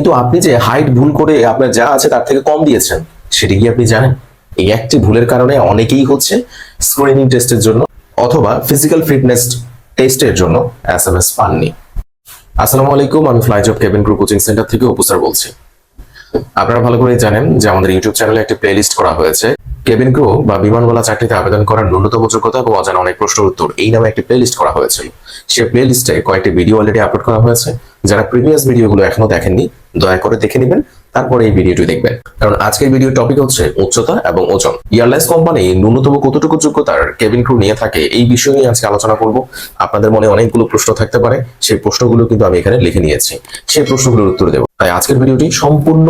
কিন্তু আপনি যে হাইট ভুল করে আপনার যা আছে তার থেকে কম দিয়েছেন, সেটা কি আপনি জানেন? এই একটি ভুলের কারণে অনেকেই হচ্ছে স্ক্রিনিং টেস্টের জন্য অথবা ফিজিক্যাল ফিটনেস টেস্টের জন্য এস এম এস পাননি। আসসালামু আলাইকুম, আমি fly job cabin group coaching centre থেকে উপসার বলছি। আপনারা ভালো করে জানেন যে আমাদের ইউটিউব চ্যানেলে একটি প্লেলিস্ট করা হয়েছে। কেবিন ক্রু বা বিমানবালা চাকরিতে আবেদন করার ন্যূনতম যোগ্যতা এবং অজানা অনেক প্রশ্নের উত্তর এই নামে একটি প্লেলিস্ট করা হয়েছিল। সেই প্লেলিস্টে কয়েকটি ভিডিও অলরেডি আপলোড করা হয়েছে। যারা প্রিভিয়াস ভিডিওগুলো এখনও দেখেননি, দয়া করে দেখে নেবেন, তারপরে এই ভিডিওটি দেখবেন। কারণ আজকের ভিডিওর টপিক হচ্ছে উচ্চতা এবং ওজন। এয়ারলাইন্স কোম্পানি ন্যূনতম কতটুকু যোগ্যতার কেবিন ক্রু নিয়ে থাকে, এই বিষয় নিয়ে আজকে আলোচনা করব। আপনাদের মনে অনেকগুলো প্রশ্ন থাকতে পারে, সেই প্রশ্নগুলো কিন্তু আমি এখানে লিখে নিয়েছি। সেই প্রশ্নগুলোর উত্তর দেবো। তাই আজকের ভিডিওটি সম্পূর্ণ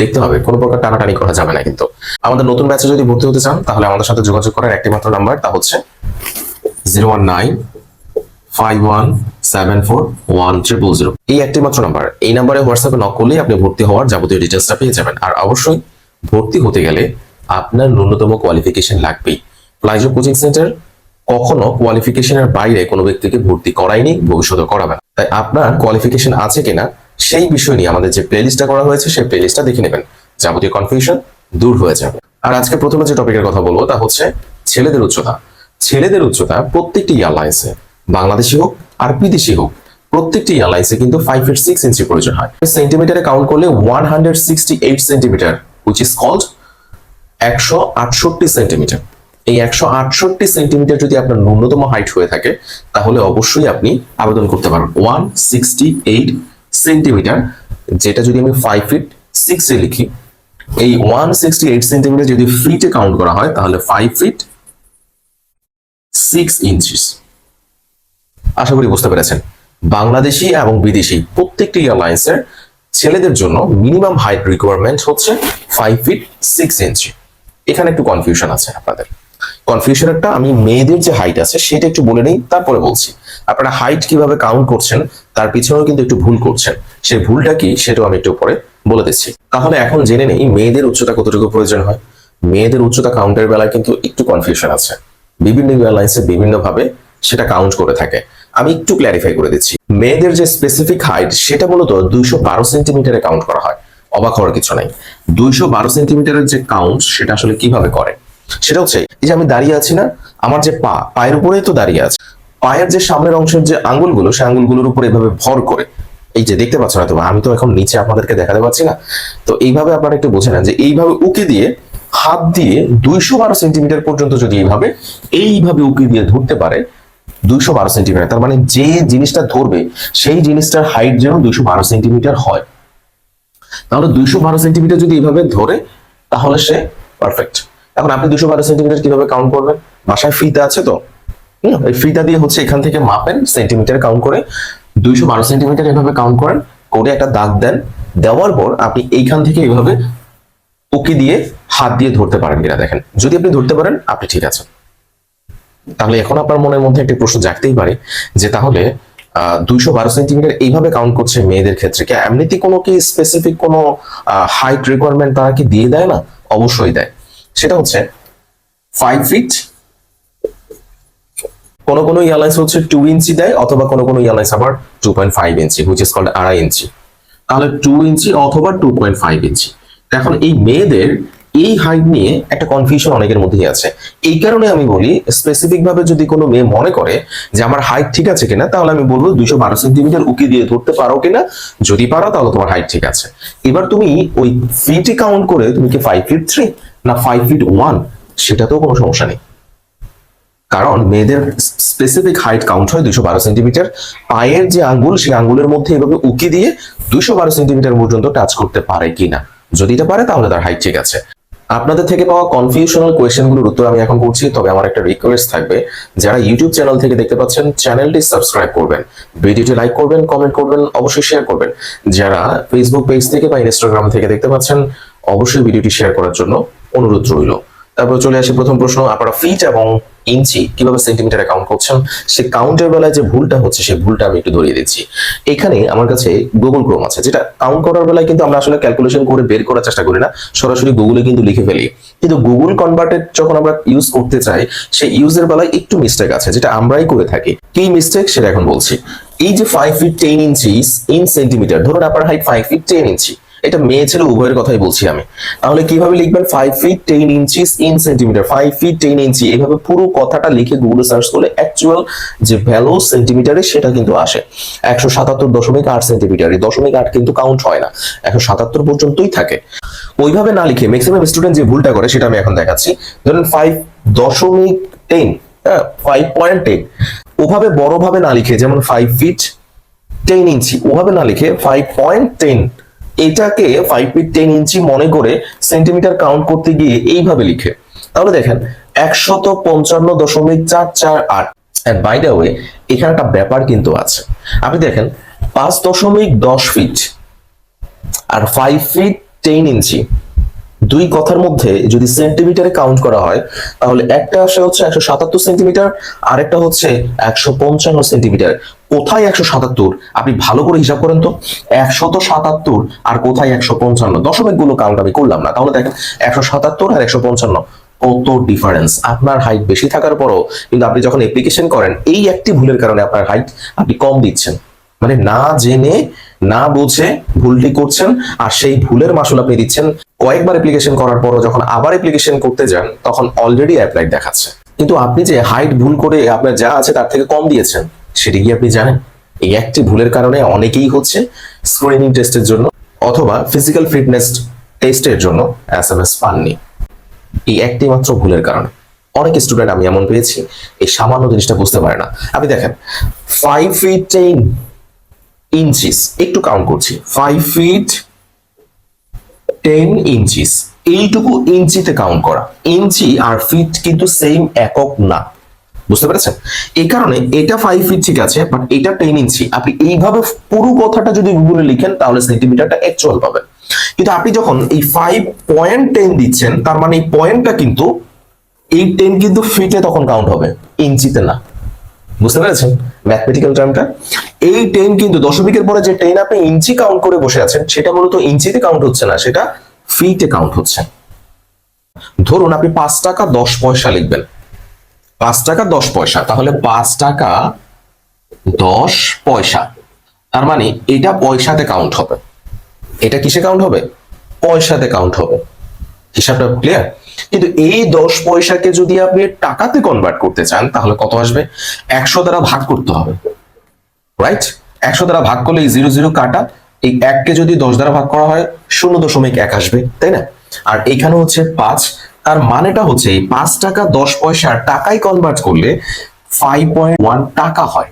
দেখতে হবে, কোনো প্রকার টানাটানি করা যাবে না কিন্তু। আমাদের নতুন ব্যাচে যদি ভর্তি হতে চান, তাহলে আমাদের সাথে যোগাযোগ করার একটি মাত্র নাম্বার তা হচ্ছে zero one nine five one seven four one triple zero এই একটি মাত্র নাম্বার এই নাম্বারে হোয়াটসঅ্যাপে নক করলেই আপনি ভর্তি হওয়ার যাবতীয় ডিটেলসটা পেয়ে যাবেন। আর অবশ্যই ভর্তি হতে গেলে আপনার ন্যূনতম কোয়ালিফিকেশন লাগবেই। প্লাইজো কোচিং সেন্টার কখনো কোয়ালিফিকেশনের বাইরে কোনো ব্যক্তিকে ভর্তি করায়নি ভবিষ্যতে করাবে তাই আপনার কোয়ালিফিকেশন আছে কিনা, সেই বিষয় নিয়ে আমাদের যে প্লেলিস্টটা করা হয়েছে, সেই প্লেলিস্টটা দেখে নেবেন। যাবতীয় কনফিউশন দূর হয়ে যাবে। আর আজকে প্রথমে যে টপিকের কথা বলব, তা হচ্ছে ছেলেদের উচ্চতা। ছেলেদের উচ্চতা প্রত্যেকটি এয়ারলাইন্সে বাংলাদেশি হোক আর বিদেশি হোক, প্রত্যেকটি এয়ারলাইন্সে কিন্তু ফাইভ ফিট সিক্স ইঞ্চি প্রয়োজন হয়। সেন্টিমিটারে কাউন্ট করলে one hundred sixty eight centimetre which is called একশো আটষট্টি সেন্টিমিটার এই একশো আটষট্টি সেন্টিমিটার যদি আপনার ন্যূনতম হাইট হয়ে থাকে, তাহলে অবশ্যই আপনি আবেদন করতে পারেন। ওয়ান সিক্সটি এইট সেন্টিমিটার যেটা যদি আমি ফাইভ ফিট সিক্সে লিখি, এই ওয়ান সিক্সটি এইট সেন্টিমিটার যদি ফিটে কাউন্ট করা হয়, তাহলে ফাইভ ফিট সিক্স ইঞ্চিস আশা করি বুঝতে পেরেছেন। বাংলাদেশি এবং বিদেশি প্রত্যেকটি এয়ারলাইন্সের ছেলেদের জন্য মিনিমাম হাইট রিকোয়ারমেন্ট হচ্ছে ফাইভ ফিট সিক্স ইঞ্চি এখানে একটু কনফিউশন আছে আপনাদের। কনফিউশনেরটা আমি মেয়েদের যে হাইট আছে সেটা একটু বলে নেই, তারপরে বলছি। আপনারা হাইট কীভাবে কাউন্ট করছেন, তার পিছনেও কিন্তু একটু ভুল করছেন। সেই ভুলটা কি, সেটাও আমি একটু পরে বলে দিচ্ছি। তাহলে এখন জেনে নেই, মেয়েদের উচ্চতা কতটুকু প্রয়োজন হয়। মেয়েদের উচ্চতা কাউন্টের বেলায় কিন্তু একটু কনফিউশন আছে। বিভিন্ন এয়ারলাইন্সে বিভিন্ন ভাবে সেটা কাউন্ট করে থাকে। আমি একটু ক্ল্যারিফাই করে দিচ্ছি। মেয়েদের যে স্পেসিফিক হাইট সেটা মূলত দুইশো বারো সেন্টিমিটারে কাউন্ট করা হয়। অবাক হওয়ার কিছু নাই। দুইশো বারো সেন্টিমিটারের যে কাউন্ট সেটা আসলে কীভাবে করে? সেটা হচ্ছে, এই যে আমি দাঁড়িয়ে আছি না, আমার যে পা, পায়ের উপরেই তো দাঁড়িয়ে আছে। পায়ের যে সামনের অংশের যে আঙ্গুলগুলো, সে আঙ্গুলগুলোর উপর এভাবে ভর করে। এই যে দেখতে পাচ্ছ না তো আমি তো এখন নিচে আপনাদেরকে দেখাতে পাচ্ছি না। তো এইভাবে আপনারা একটু বোঝে না যে এইভাবে উকে দিয়ে, হাত দিয়ে দুইশো বারো সেন্টিমিটার পর্যন্ত যদি এইভাবে এইভাবে উকি দিয়ে ধরতে পারে দুইশো বারো সেন্টিমিটার। তার মানে যে জিনিসটা ধরবে, সেই জিনিসটার হাইট যেন দুইশো বারো সেন্টিমিটার হয়। তাহলে দুইশো বারো সেন্টিমিটার যদি এভাবে ধরে, তাহলে সে পারফেক্ট এখন আপনি দুশো বারো সেন্টিমিটার কীভাবে কাউন্ট করবেন? বাসায় ফিতা আছে তো? এই ফিতা দিয়ে হচ্ছে এখান থেকে মাপেন সেন্টিমিটার কাউন্ট করে। দুইশো বারো সেন্টিমিটার এভাবে কাউন্ট করেন, করে একটা দাগ দেন। দেওয়ার পর আপনি এইখান থেকে এভাবে উকি দিয়ে হাত দিয়ে ধরতে পারেন কিনা দেখেন। যদি আপনি ধরতে পারেন, আপনি ঠিক আছেন। তাহলে এখন আপনার মনের মধ্যে একটি প্রশ্ন জাগতেই পারে, যে তাহলে দুইশো বারো সেন্টিমিটার এইভাবে কাউন্ট করছে মেয়েদের ক্ষেত্রে কি এমনিতে কোনো কি স্পেসিফিক কোনো হাইট রিকোয়ারমেন্ট তারা কি দিয়ে দেয় না? অবশ্যই দেয়। সেটা হচ্ছে ফাইভ ফিট কোন কোন এয়ারলাইন্স হচ্ছে টু ইঞ্চি দেয়, অথবা কোন কোন এয়ারলাইন্স আবার two point five inch which called আড়াই ইঞ্চি তাহলে টু ইঞ্চি অথবা টু পয়েন্ট ফাইভ ইঞ্চি এখন এই মেয়েদের এই হাইট নিয়ে একটা কনফিউশন অনেকের মধ্যেই আছে। এই কারণে আমি বলি স্পেসিফিক ভাবে যদি কোনো মেয়ে মনে করে যে আমার হাইট ঠিক আছে কিনা, তাহলে আমি বলব দুইশো বারো সেন্টিমিটার উকি দিয়ে ধরতে পারো কিনা। যদি পারো, তাহলে তোমার হাইট ঠিক আছে। এবার তুমি ওই ফিটে কাউন্ট করে তুমি কি ফাইভ ফিট থ্রি না ফাইভ ফিট ওয়ান সেটাতেও কোনো সমস্যা নেই। কারণ মেয়েদের স্পেসিফিক হাইট কাউন্ট হয় দুশো বারো সেন্টিমিটার পায়ের যে আঙ্গুল, সেই আঙ্গুলের মধ্যে এভাবে উকি দিয়ে দুশো বারো সেন্টিমিটার পর্যন্ত টাচ করতে পারে কিনা। যদি এটা পারে, তাহলে তার হাইট ঠিক আছে। আপনাদের থেকে পাওয়া কনফিউশনাল কোয়েশ্চেনগুলোর উত্তর আমি এখন করছি তবে আমার একটা রিকোয়েস্ট থাকবে। যারা ইউটিউব চ্যানেল থেকে দেখতে পাচ্ছেন চ্যানেলটি সাবস্ক্রাইব করবেন। ভিডিওটি লাইক করবেন কমেন্ট করবেন, অবশ্যই শেয়ার করবেন। যারা ফেসবুক পেজ থেকে বা ইনস্টাগ্রাম থেকে দেখতে পাচ্ছেন, অবশ্যই ভিডিওটি শেয়ার করার জন্য অনুরোধ রইল। তারপর চলে আসি প্রথম প্রশ্ন, আপনারা ফিট এবং ইঞ্চি কীভাবে সেন্টিমিটারে কাউন্ট করছেন? সে কাউন্টের বেলায় যে ভুলটা হচ্ছে সেই ভুলটা আমি একটু ধরিয়ে দিচ্ছি। এখানে আমার কাছে গুগল ক্রোম আছে, যেটা কাউন্ট করার বেলায় কিন্তু আমরা আসলে ক্যালকুলেশন করে বের করার চেষ্টা করি না, সরাসরি গুগলে কিন্তু লিখে ফেলি। কিন্তু গুগল কনভার্টেড যখন আমরা ইউজ করতে চাই, সেই ইউজের বেলায় একটু মিস্টেক আছে, যেটা আমরাই করে থাকি। কি মিস্টেক সেটা এখন বলছি। এই যে five feet ten inches in centimetre ধরুন আপনার height five feet ten inch এটা মেয়ে ছেলে উভয়ের কথাই বলছি আমি। তাহলে কীভাবে লিখবেন five feet ten inches in centimetre five feet ten inch এভাবে পুরো কথাটা লিখে গুগলে সার্চ করলে অ্যাকচুয়াল যে ভ্যালু সেন্টিমিটারে সেটা কিন্তু আসে। একশো সাতাত্তর দশমিক আট সেন্টিমিটার দশমিক আট কিন্তু কাউন্ট হয় না। একশো সাতাত্তর পর্যন্তই থাকে। ওইভাবে না লিখে ম্যাক্সিমাম স্টুডেন্ট যে ভুলটা করে সেটা আমি এখন দেখাচ্ছি। ধরুন ফাইভ দশমিক টেন হ্যাঁ ফাইভ পয়েন্ট টেন ওভাবে বড়ভাবে না লিখে যেমন ফাইভ ফিট টেন ইঞ্চি ওভাবে না লিখে ফাইভ পয়েন্ট টেন এটাকে ফাইভ ফিট টেন ইঞ্চি মনে করে সেন্টিমিটার কাউন্ট করতে গিয়ে এইভাবে লিখে। তাহলে দেখেন, একশত পঞ্চান্ন দশমিক চার চার আট। অ্যান্ড বাই দ্য ওয়ে এখানে একটা ব্যাপার কিন্তু আছে। আপনি দেখেন, পাঁচ দশমিক দশ ফিট আর ফাইভ ফিট টেন ইঞ্চি। দুই কথার মধ্যে যদি সেন্টিমিটারে কাউন্ট করা হয়, তাহলে একটা আসে হচ্ছে একশো সাতাত্তর সেন্টিমিটার আর একটা হচ্ছে একশো পঞ্চান্ন সেন্টিমিটার। কোথায় একশো সাতাত্তর? আপনি ভালো করে হিসাব করেন তো। একশত সাতাত্তর আর কোথায় একশো পঞ্চান্ন? দশমিকগুলো কাউন্ট আমি করলাম না। তাহলে দেখেন, একশো সাতাত্তর আর একশো পঞ্চান্ন। কত ডিফারেন্স আপনার হাইট বেশি থাকার পরও কিন্তু আপনি যখন অ্যাপ্লিকেশন করেন, এই একটি ভুলের কারণে আপনার হাইট আপনি কম দিচ্ছেন। মানে না জেনে, না বুঝে ভুলটি করছেন, আর সেই ভুলের মাসুল আপনি দিচ্ছেন কয়েকবার অ্যাপ্লিকেশন করার পরও যখন আবার অ্যাপ্লিকেশন করতে যান, তখন অলরেডি অ্যাপ্লাইড দেখাচ্ছে। কিন্তু আপনি যে হাইট ভুল করে আপনার যা আছে তার থেকে কম দিয়েছেন, সেটি কি আপনি জানেন? এই একটি ভুলের কারণে অনেকেই হচ্ছে স্ক্রিনিং টেস্টের জন্য অথবা ফিজিক্যাল ফিটনেস টেস্টের জন্য এস এম এস পাননি। এই একটি মাত্র ভুলের কারণে। অনেক স্টুডেন্ট আমি এমন পেয়েছি, এই সামান্য জিনিসটা বুঝতে পারে না। আপনি দেখেন ফাইভ ফিট টেন ইঞ্চিস একটু কাউন্ট করছি ফাইভ ফিট টেন ইঞ্চিস এইটুকু ইঞ্চিতে কাউন্ট করা। ইঞ্চি আর ফিট কিন্তু সেম একক না। বুঝতে পেরেছেন? এই কারণে এটা ফাইভ ফিট ঠিক আছে বাট এটা টেন ইঞ্চি আপনি এইভাবে পুরো কথাটা যদি গুগলে লিখেন, তাহলে সেন্টিমিটারটা অ্যাকচুয়াল পাবেন। কিন্তু আপনি যখন এই ফাইভ পয়েন্ট টেন দিচ্ছেন, তার মানে এই পয়েন্টটা কিন্তু, এই টেন কিন্তু ফিটে তখন কাউন্ট হবে। ইঞ্চিতে না। বুঝতে পেরেছেন? ম্যাথমেটিক্যাল টার্মটা এই টেন কিন্তু দশমিকের পরে যে টেন আপনি ইঞ্চি কাউন্ট করে বসে আছেন, সেটা মূলত ইঞ্চিতে কাউন্ট হচ্ছে না, সেটা ফিটে কাউন্ট হচ্ছে। ধরুন আপনি পাঁচ টাকা দশ পয়সা লিখবেন। পাঁচ টাকা দশ পয়সা, তাহলে পাঁচ টাকা দশ পয়সা। তার মানে এটা পয়সাতে কাউন্ট হবে। এটা কিসে কাউন্ট হবে? পয়সাতে কাউন্ট হবে। হিসাবটা ক্লিয়ার কিন্তু এই দশ পয়সাকে যদি আপনি টাকাতে কনভার্ট করতে চান, তাহলে কত আসবে? একশো দ্বারা ভাগ করতে হবে রাইট একশো দ্বারা ভাগ করলে এই জিরো জিরো কাটা, এই এককে যদি দশ দ্বারা ভাগ করা হয়, শূন্য দশমিক এক আসবে, তাই না? আর এখানে হচ্ছে পাঁচ, তার মানেটা হচ্ছে এই পাঁচ টাকা দশ পয়সা টাকায় কনভার্ট করলে ফাইভ পয়েন্ট ওয়ান টাকা হয়।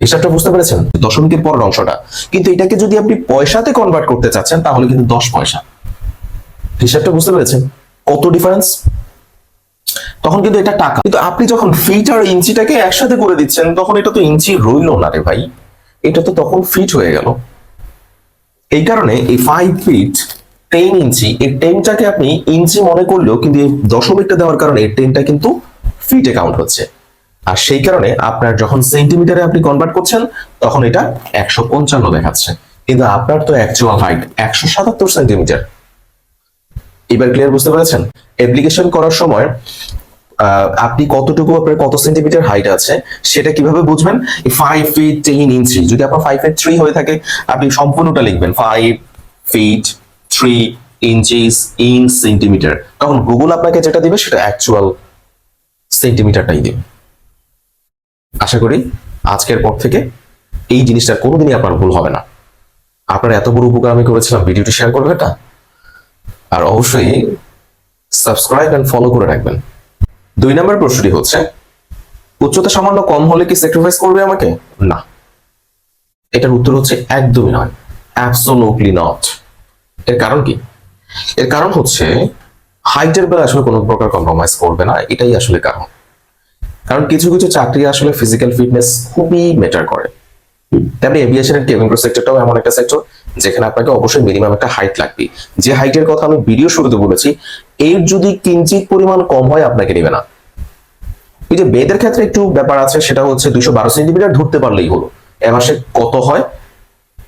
হিসাবটা বুঝতে পেরেছেন? দশমিকের পরের অংশটা। কিন্তু এটাকে যদি আপনি পয়সাতে কনভার্ট করতে চাচ্ছেন, তাহলে কিন্তু দশ পয়সা। হিসাবটা বুঝতে পেরেছেন? কত ডিফারেন্স তখন কিন্তু এটা টাকা। কিন্তু আপনি যখন ফিট আর ইঞ্চিটাকে একসাথে করে দিচ্ছেন, তখন এটা তো ইঞ্চি রইল না রে ভাই। এটা তো তখন ফিট হয়ে গেল। এই কারণে এই ফাইভ ফিট টেন ইঞ্চি, এই টেনটাকে আপনি ইঞ্চি মনে করলেও কিন্তু এই দশমিকটা দেওয়ার কারণে এই টেনটা কিন্তু ফিটে কাউন্ট হচ্ছে। আর সেই কারণে আপনার যখন সেন্টিমিটারে আপনি কনভার্ট করছেন, তখন এটা একশো পঞ্চান্ন দেখাচ্ছে। কিন্তু আপনার তো অ্যাকচুয়াল হাইট একশো সাতাত্তর সেন্টিমিটার এবার ক্লিয়ার বুঝতে পেরেছেন? অ্যাপ্লিকেশন করার সময় আপনি কতটুকু আপনার কত সেন্টিমিটার হাইট আছে, সেটা কীভাবে বুঝবেন? ফাইভ ফিট টেন ইঞ্চি যদি আপনার ফাইভ ফিট থ্রি হয়ে থাকে, আপনি সম্পূর্ণটা লিখবেন। Five feet three inches in centimetre তখন গুগল আপনাকে যেটা দিবে, সেটা অ্যাকচুয়াল সেন্টিমিটারটাই দিবে। আশা করি আজকের পর থেকে এই জিনিসটা কোনোদিনই আপনার ভুল হবে না। আপনার এত বড় উপকার আমি করেছিলাম, ভিডিওটি শেয়ার করবেন না? আর অবশ্যই সাবস্ক্রাইব এন্ড ফলো করে রাখবেন। দুই নম্বর প্রশ্নটি হচ্ছে, উচ্চতা সামান্য কম হলে কি স্যাক্রিফাইস করবে আমাকে? না। এটার উত্তর হচ্ছে একদমই নয়। অ্যাবসোলুটলি নট এর কারণ কি? এর কারণ হচ্ছে হাইটের বেলা আসলে কোনো প্রকার কম্প্রোমাইজ করবে না, এটাই আসলে কারণ। কারণ কিছু কিছু চাকরি আসলে ফিজিক্যাল ফিটনেস খুবই ম্যাটার করে। তেমনি এভিয়েশন ক্রু সেক্টরটাও এমন একটা সেক্টর যেখানে আপনাকে অবশ্যই মিনিমাম একটা হাইট লাগবে। যে হাইটের কথা আমি ভিডিও শুরুতে বলেছি, এর যদি কিঞ্চিত পরিমাণ কম হয়, আপনাকে নেবে না। এই যে মেয়েদের ক্ষেত্রে একটু ব্যাপার আছে, সেটা হচ্ছে দুইশো বারো সেন্টিমিটার ধরতে পারলেই হলো। এবার সে কত হয়?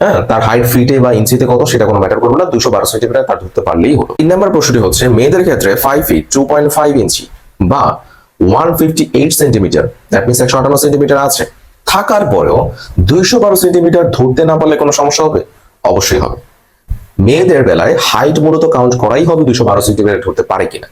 হ্যাঁ তার হাইট ফিটে বা ইঞ্চিতে কত, সেটা কোনো ম্যাটার করবে না। দুশো বারো সেন্টিমিটার তার ধরতে পারলেই হলো। তিন নম্বর প্রশ্নটি হচ্ছে, মেয়েদের ক্ষেত্রে five feet two point five inch বা one fifty eight centimetre that means একশো আটান্ন সেন্টিমিটার আছে। থাকার পরেও দুইশো বারো সেন্টিমিটার ধরতে না পারলে কোনো সমস্যা হবে? অবশ্যই হবে। মেয়েদের বেলায় হাইট মূলত কাউন্ট করাই হবে দুশো বারো সেন্টিমিটার ধরতে পারে কিনা।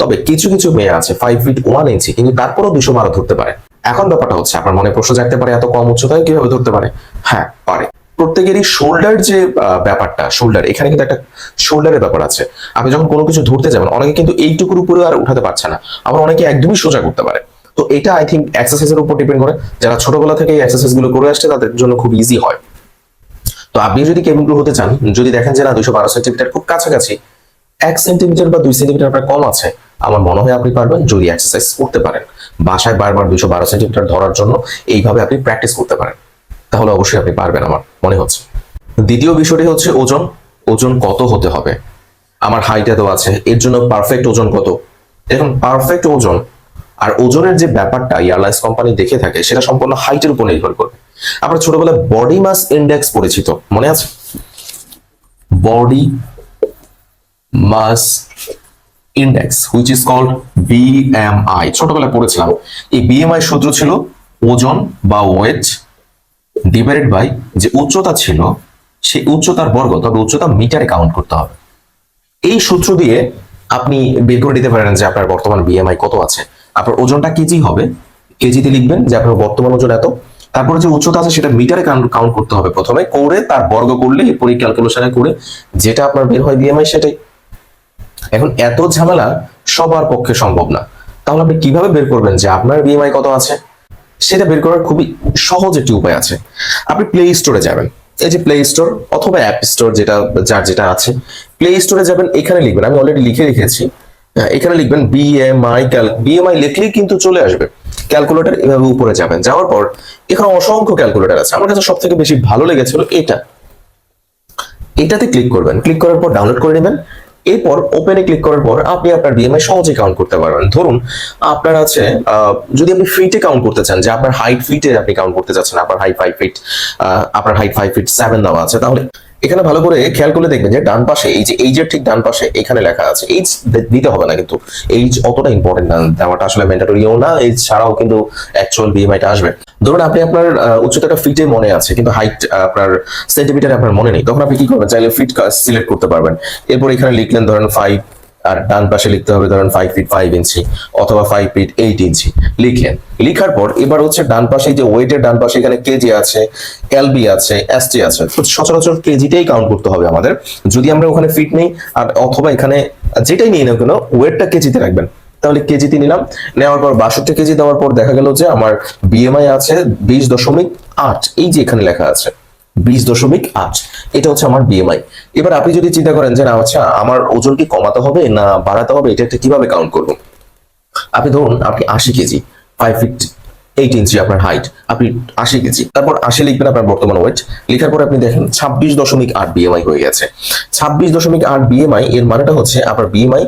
তবে কিছু কিছু মেয়ে আছে ফাইভ ফিট ওয়ান ইঞ্চি কিন্তু তারপরও দুশো বারো ধরতে পারে। এখন ব্যাপারটা হচ্ছে, আপনার মনে প্রশ্ন জাগতে পারে এত কম উচ্চতায় কীভাবে ধরতে পারে? হ্যাঁ পারে। প্রত্যেকেরই শোল্ডার যে ব্যাপারটা শোল্ডার এখানে কিন্তু একটা শোল্ডারের ব্যাপার আছে। আপনি যখন কোনো কিছু ধরতে যাবেন, অনেকে কিন্তু এইটুকুর উপরে আর উঠাতে পারছে না। আবার অনেকে একদমই সোজা করতে পারে। তো এটা আই থিঙ্ক এক্সারসাইজের উপর ডিপেন্ড করে। যারা ছোটবেলা থেকে এক্সারসাইজগুলো করে আসছে, তাদের জন্য খুব ইজি হয়। তো আপনি যদি কেবিন ক্রু হতে চান, যদি দেখেন যে না দুশো বারো সেন্টিমিটার খুব কাছাকাছি, এক সেন্টিমিটার বা দুই সেন্টিমিটার আপনার কম আছে, আমার মনে হয় আপনি পারবেন যদি এক্সারসাইজ করতে পারেন। বাসায় বারবার দুইশো বারো সেন্টিমিটার ধরার জন্য এইভাবে আপনি প্র্যাকটিস করতে পারেন। তাহলে অবশ্যই আপনি পারবেন আমার মনে হচ্ছে। দ্বিতীয় বিষয়টি হচ্ছে ওজন। ওজন কত হতে হবে? আমার হাইট এত আছে, এর জন্য পারফেক্ট ওজন কত? এখন পারফেক্ট ওজন আর ওজনের যে ব্যাপারটা এয়ারলাইন্স কোম্পানি দেখে থাকে, সেটা সম্পূর্ণ হাইটের উপর নির্ভর করবে। আমরা ছোটবেলায় বডি মাস ইন্ডেক্স পরিচিত মনে আছে? Body mass index which is called BMI ছোটবেলায় পড়েছিলাম। এই বিএমআই সূত্র ছিল ওজন বা ওয়েট ডিভাইডেড বাই যে উচ্চতা ছিল, সেই উচ্চতার বর্গ, তবে উচ্চতা মিটারে কাউন্ট করতে হবে। এই সূত্র দিয়ে আপনি বের করে দিতে পারেন যে আপনার বর্তমান বিএমআই কত আছে। আপনার ওজনটা কেজি হবে। কেজিতে লিখবেন যে আপনার বর্তমান ওজন এত তারপরে যে উচ্চতা আছে সেটা মিটারে কাউন্ট করতে হবে প্রথমে করে, তার বর্গ করলে এরপরে ক্যালকুলেশনে করে যেটা আপনার বের হয় বিএমআই সেটাই। এখন এত ঝামেলা সবার পক্ষে সম্ভব না। তাহলে আপনি কীভাবে বের করবেন যে আপনার বিএমআই কত আছে? সেটা বের করার খুবই সহজ একটি উপায় আছে। আপনি প্লে স্টোরে যাবেন। এই যে প্লে স্টোর অথবা অ্যাপ স্টোর যেটা, যার যেটা আছে প্লে স্টোরে যাবেন, এখানে লিখবেন। আমি অলরেডি লিখে রেখেছি। এখানে লিখবেন বিএমআই ক্যাল বিএমআই লিখলেই কিন্তু চলে আসবে। ক্যালকুলেটর এভাবে উপরে যাবেন। যাওয়ার পর এখানে অসংখ্য ক্যালকুলেটর আছে। আমার কাছে সব থেকে বেশি ভালো লেগেছিল এটা। এটাতে ক্লিক করবেন। ক্লিক করার পর ডাউনলোড করে নেবেন। এরপর ওপেনে ক্লিক করার পর আপনি আপনার বিএমআই সহজে কাউন্ট করতে পারবেন। ধরুন আপনার আছে যদি আপনি ফিটে কাউন্ট করতে চান, যে আপনার হাইট ফিটে আপনি কাউন্ট করতে চাচ্ছেন আপনার হাইট ফাইভ ফিট আপনার হাইট ফাইভ ফিট সেভেন দেওয়া আছে, তাহলে এখানে ভালো করে খেয়াল করলে দেখবেন যে ডান পাশে, এই যে এইজের ঠিক ডান পাশে এখানে লেখা আছে এইজ দিতে হবে না কিন্তু এইজ অতটা ইম্পর্টেন্ট না, দেওয়াটা আসলে ম্যান্ডেটরিও না এইজ ছাড়াও কিন্তু অ্যাকচুয়াল বিএমআইটা আসবে। ধরুন আপনি আপনার উচ্চতাটা ফিটে মনে আছে, কিন্তু হাইট আপনার সেন্টিমিটার আপনার মনে নেই, তখন আপনি কি করবেন? চাইলে ফিট সিলেক্ট করতে পারবেন। এরপর এখানে লিখলেন ধরেন ফাইভ আর ডান পাশে লিখতে হবে ধরেন ফাইভ ফিট ফাইভ ইঞ্চি অথবা ফাইভ ফিট এইট ইঞ্চি লিখলেন লিখার পর এবার হচ্ছে ডান পাশে যে ওয়েটের ডান পাশে এখানে কেজি আছে এলবি আছে এসটি আছে সচরাচর কেজিটাই কাউন্ট করতে হবে আমাদের। যদি আমরা ওখানে ফিট নেই, আর অথবা এখানে যেটাই নিই না কেন ওয়েটটা কেজিতে রাখবেন। তাহলে কেজিতে নিলাম। নেওয়ার পর বাষট্টি কেজি দেওয়ার পর দেখা গেল যে আমার বিএমআই আছে বিশ দশমিক আট। এই যে এখানে লেখা আছে। বিশ দশমিক আট। এটা হচ্ছে আমার বিএমআই এবার আপনি যদি চিন্তা করেন যে, না আচ্ছা আমার ওজন কি কমাতে হবে, না বাড়াতে হবে, এটা একটা কীভাবে কাউন্ট করব? আপনি ধরুন, আপনি আশি kg five feet eight inch আপনার হাইট আপনি আশি কেজি, তারপর আশি লিখবেন আপনার বর্তমান ওয়েট লেখার পর আপনি দেখেন ছাব্বিশ দশমিক আট বিএমআই হয়ে গেছে। ছাব্বিশ দশমিক আট বিএমআই এর মানেটা হচ্ছে আপনার বিএমআই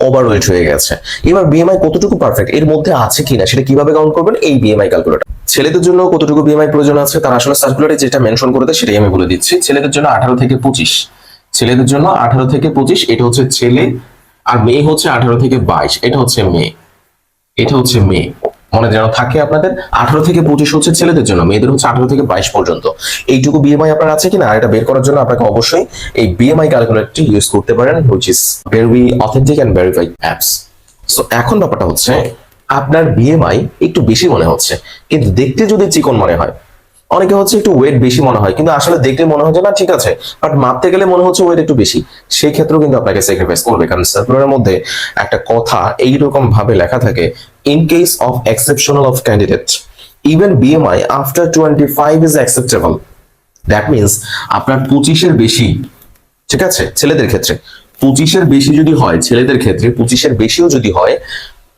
ওভারওয়েট হয়ে গেছে। এবার বিএমআই কতটুকু পারফেক্ট এর মধ্যে আছে কিনা? সেটা কীভাবে কাউন্ট করবেন? এই বিএমআই ক্যালকুলেটর ছেলেদের জন্য কতটুকু বিএমআই প্রয়োজন আছে? তার আসলে সার্কুলারে যেটা মেনশন করে দেয়, সেটাই আমি বলে দিচ্ছি। ছেলেদের জন্য আঠারো থেকে পঁচিশ। ছেলেদের জন্য আঠারো থেকে পঁচিশ, এটা হচ্ছে ছেলে, আর মেয়ে হচ্ছে আঠারো থেকে বাইশ। এটা হচ্ছে মেয়ে। এটা হচ্ছে মেয়ে। মনে যেন থাকে আপনাদের। আঠারো থেকে পঁচিশ হচ্ছে ছেলেদের জন্য, মেয়েদের হচ্ছে আঠারো থেকে বাইশ পর্যন্ত। এইটুকু বিএমআই আপনার আছে কিনা আর এটা বের করার জন্য আপনাকে অবশ্যই এই বিএমআই ক্যালকুলেটরটি ইউজ করতে পারেন which is very authentic and verified apps so এখন ব্যাপারটা হচ্ছে, আপনার বিএমআই একটু বেশি মনে হচ্ছে, কিন্তু দেখতে যদি চিকন মনে হয় অনেকে হচ্ছে একটু ওয়েট বেশি মনে হয়, কিন্তু আসলে দেখলে মনে যে না, ঠিক আছে। বাট মাপতে গেলে মনে হচ্ছে ওয়েট একটু বেশি। সেই ক্ষেত্রেও কিন্তু আপনাকে স্যাক্রিফাইস করবে। কারণ সার্কুলারের মধ্যে একটা কথা এইরকম ভাবে লেখা থাকে in case of exceptional of candidate even BMI after twenty five is acceptable that means আপনার পঁচিশের বেশি, ঠিক আছে? ছেলেদের ক্ষেত্রে। পঁচিশের বেশি যদি হয়, ছেলেদের ক্ষেত্রে পঁচিশের বেশিও যদি হয়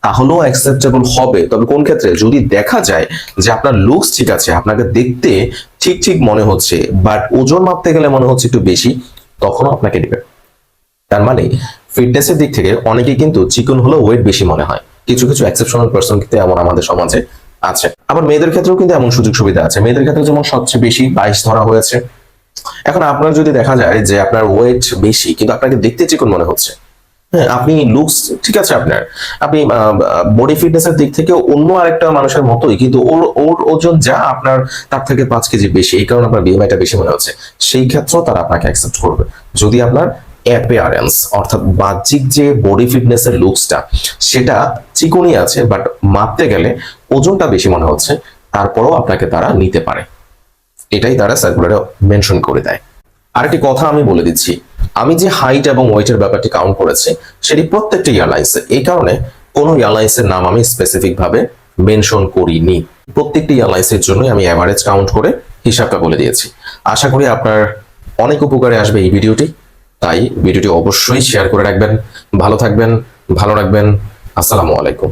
তাহলেও অ্যাকসেপ্টেবল হবে। তবে কোন ক্ষেত্রে? যদি দেখা যায় যে আপনার লুকস ঠিক আছে, আপনাকে দেখতে ঠিক ঠিক মনে হচ্ছে বাট ওজন মাপতে গেলে মনে হচ্ছে একটু বেশি, তখনও আপনাকে দিবে তার মানে ফিটনেসের দিক থেকে অনেকে কিন্তু চিকন হলেও ওয়েট বেশি মনে হয়। কিছু কিছু এক্সেপশনাল পার্সন কিন্তু এমন আমাদের সমাজে আছে। আবার মেয়েদের ক্ষেত্রেও কিন্তু এমন সুযোগ সুবিধা আছে। মেয়েদের ক্ষেত্রে যেমন সবচেয়ে বেশি বাইশ ধরা হয়েছে। এখন আপনার যদি দেখা যায় যে আপনার ওয়েট বেশি, কিন্তু আপনাকে দেখতে চিকন মনে হচ্ছে হ্যাঁ আপনি লুকস ঠিক আছে আপনার। আপনি বডি ফিটনেসের দিক থেকে অন্য আরেকটা মানুষের মতোই, কিন্তু ওর ওর ওজন যা আপনার, তার থেকে পাঁচ কেজি বেশি, এই কারণে আপনার বিএমআইটা বেশি মনে হচ্ছে। সেই ক্ষেত্রেও তারা আপনাকে অ্যাকসেপ্ট করবে। যদি আপনার অ্যাপিয়ারেন্স অর্থাৎ বাহ্যিক যে বডি ফিটনেসের লুকসটা সেটা চিকনই আছে বাট মাপতে গেলে ওজনটা বেশি মনে হচ্ছে, তারপরেও আপনাকে তারা নিতে পারে। এটাই তারা সার্কুলারে মেনশন করে দেয়। আরেকটি কথা আমি বলে দিচ্ছি। আমি যে হাইট এবং ওয়েটের ব্যাপারটি কাউন্ট করেছি, সেটি প্রত্যেকটা এয়ারলাইন্সে এই কারণে কোনো এয়ারলাইন্সের নাম আমি স্পেসিফিক ভাবে মেনশন করিনি। প্রত্যেকটি এয়ারলাইন্সের জন্য আমি অ্যাভারেজ কাউন্ট করে হিসাবটা বলে দিয়েছি। আশা করি আপনার অনেক উপকারে আসবে এই ভিডিওটি তাই ভিডিওটি অবশ্যই শেয়ার করে রাখবেন। ভালো থাকবেন, ভালো রাখবেন। আসসালামু আলাইকুম।